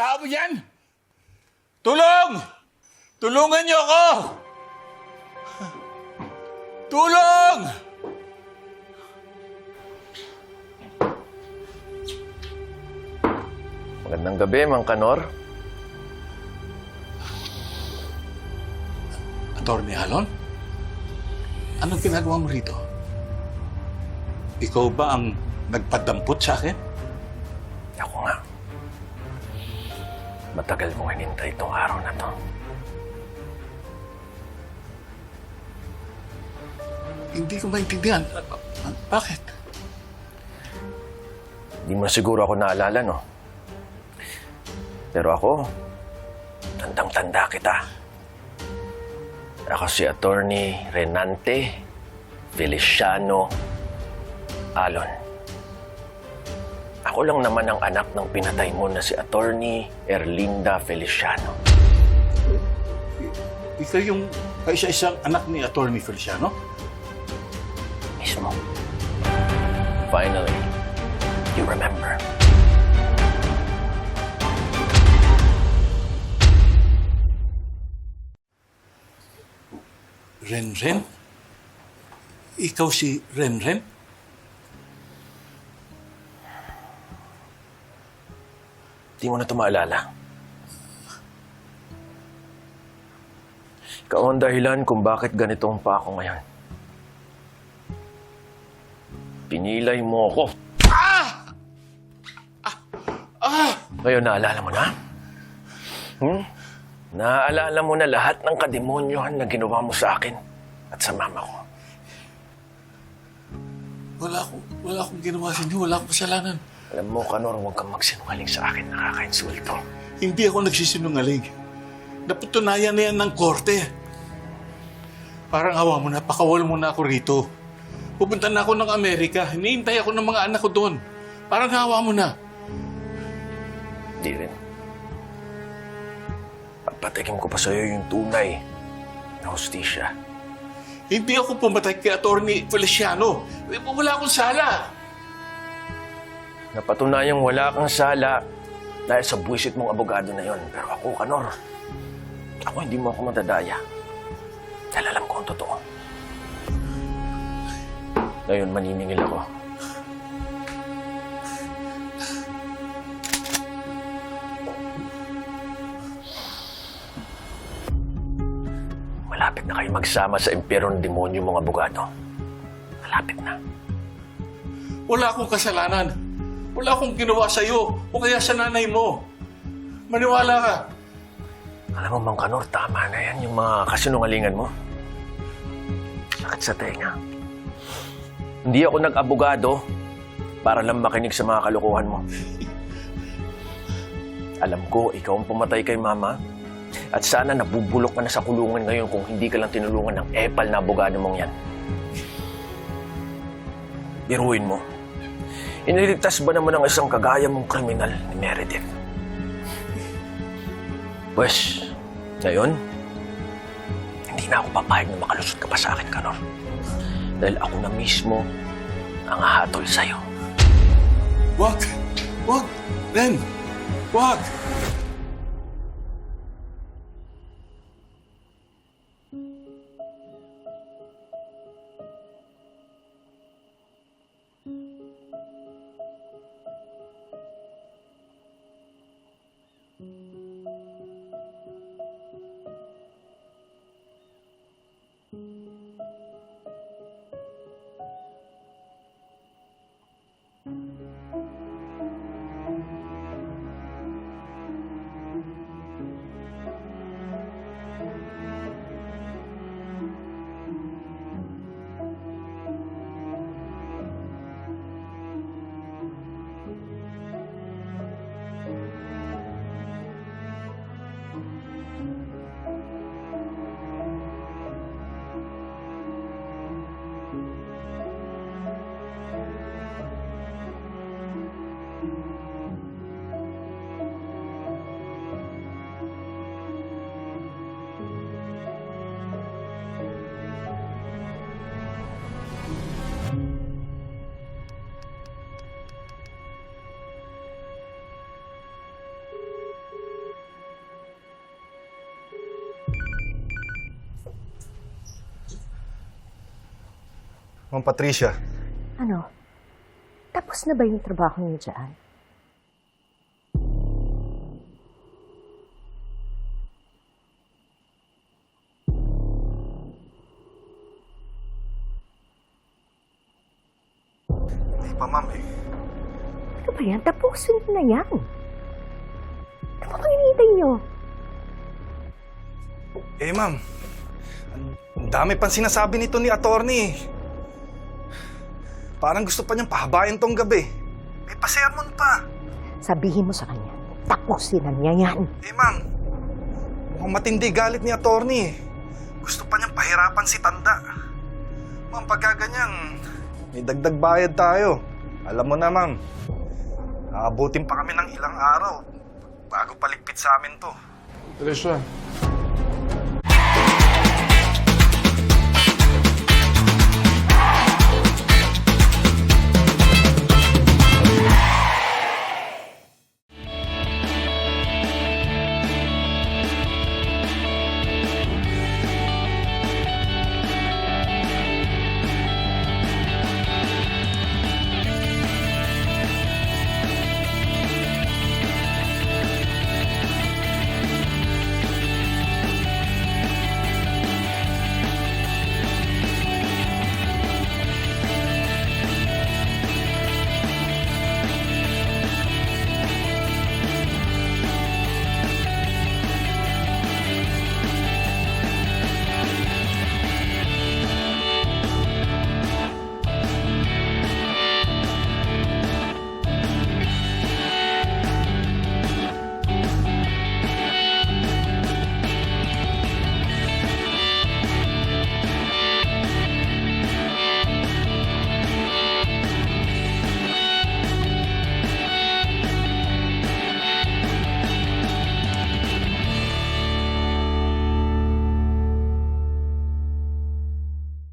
tao yan? Tulong! Tulungan niyo ako! Tulong! Magandang gabi, Mang Kanor. Attorney Alon? Anong ginagawa mo rito? Ikaw ba ang nagpadampot sa akin? Ako nga. Matagal kong hinintay itong araw na to. Hindi ko maintindihan. Ba- ba- Bakit? Hindi mo na siguro ako naalala, no? Pero ako, tandang-tanda kita. Ako si Attorney Renante Feliciano Alon. Ako lang naman ang anak ng pinatay mo na si Attorney Erlinda Feliciano. Ikaw yung kaisa-isang anak ni Attorney Feliciano? Mismo. Finally, you remember. Renren? Ikaw si Renren? Di mo na ito maalala. Ikaw ang dahilan kung bakit ganito ang pa ako ngayon. Pinilay mo ako. Ah! Ngayon, naalala mo na? Hmm? Naaalala mo na lahat ng kademonyohan na ginawa mo sa akin at sa mama ko. Wala akong, wala akong ginawa sa inyo. Wala akong kasalanan. Alam mo, Kanor, huwag kang magsinungaling sa akin. Nakakainsulto. Hindi ako nagsisinungaling. Napatunayan na yan ng korte. Parang awa mo na, pakawal mo na ako rito. Pupunta na ako ng Amerika. Hinihintay ako ng mga anak ko doon. Parang awa mo na. Di rin. Papatikim ko pa sa'yo yung tunay na hostisya. Hindi ako pumatay kay Attorney Feliciano. Wala akong sala. Napatunayang wala kang sala dahil sa buwisit mong abogado na yon. Pero ako, Kanor, ako hindi mo ako madadaya. Dahil alam ko ang totoo. Ngayon, maniningil ako. Malapit na kayo magsama sa impyerno ng demonyo mga abogado. Malapit na. Wala akong kasalanan. Wala akong ginawa sa'yo o kaya sa nanay mo. Maniwala ka. Alam mo, Mang Kanor, tama na yan yung mga kasinungalingan mo. Sakit sa tenga. Hindi ako nag-abogado para lang makinig sa mga kalokohan mo. Alam ko, ikaw ang pumatay kay Mama. At sana nabubulok ka na sa kulungan ngayon kung hindi ka lang tinulungan ng epal na abogado mong yan. Biruin mo. Iniligtas ba naman ang isang kagaya mong kriminal ni Meredith? Pwes, ngayon, hindi na ako papayag na makalusot ka pa sa akin, Kanor. Dahil ako na mismo ang hahatol sa'yo. Wag! Wag! Ren! Wag! Ma'am Patricia, Ano? Tapos na ba yung trabaho niyo dyan? hindi pa ma'am eh. Ano ba yan? Tapusin na yan. Ano ba hinihintay niyo? Eh ma'am, ang dami pang sinasabi nito ni attorney eh. Parang gusto pa niyang pahabayan tong gabi. May pasermon pa. Sabihin mo sa kanya, tapusin na niya yan. Eh ma'am, mukhang matindi galit ni attorney eh. Gusto pa niyang pahirapan si Tanda. Ma'am, pagka ganyan, may dagdag bayad tayo. Alam mo na ma'am, aabutin pa kami ng ilang araw bago paligpit sa amin to. Teresa,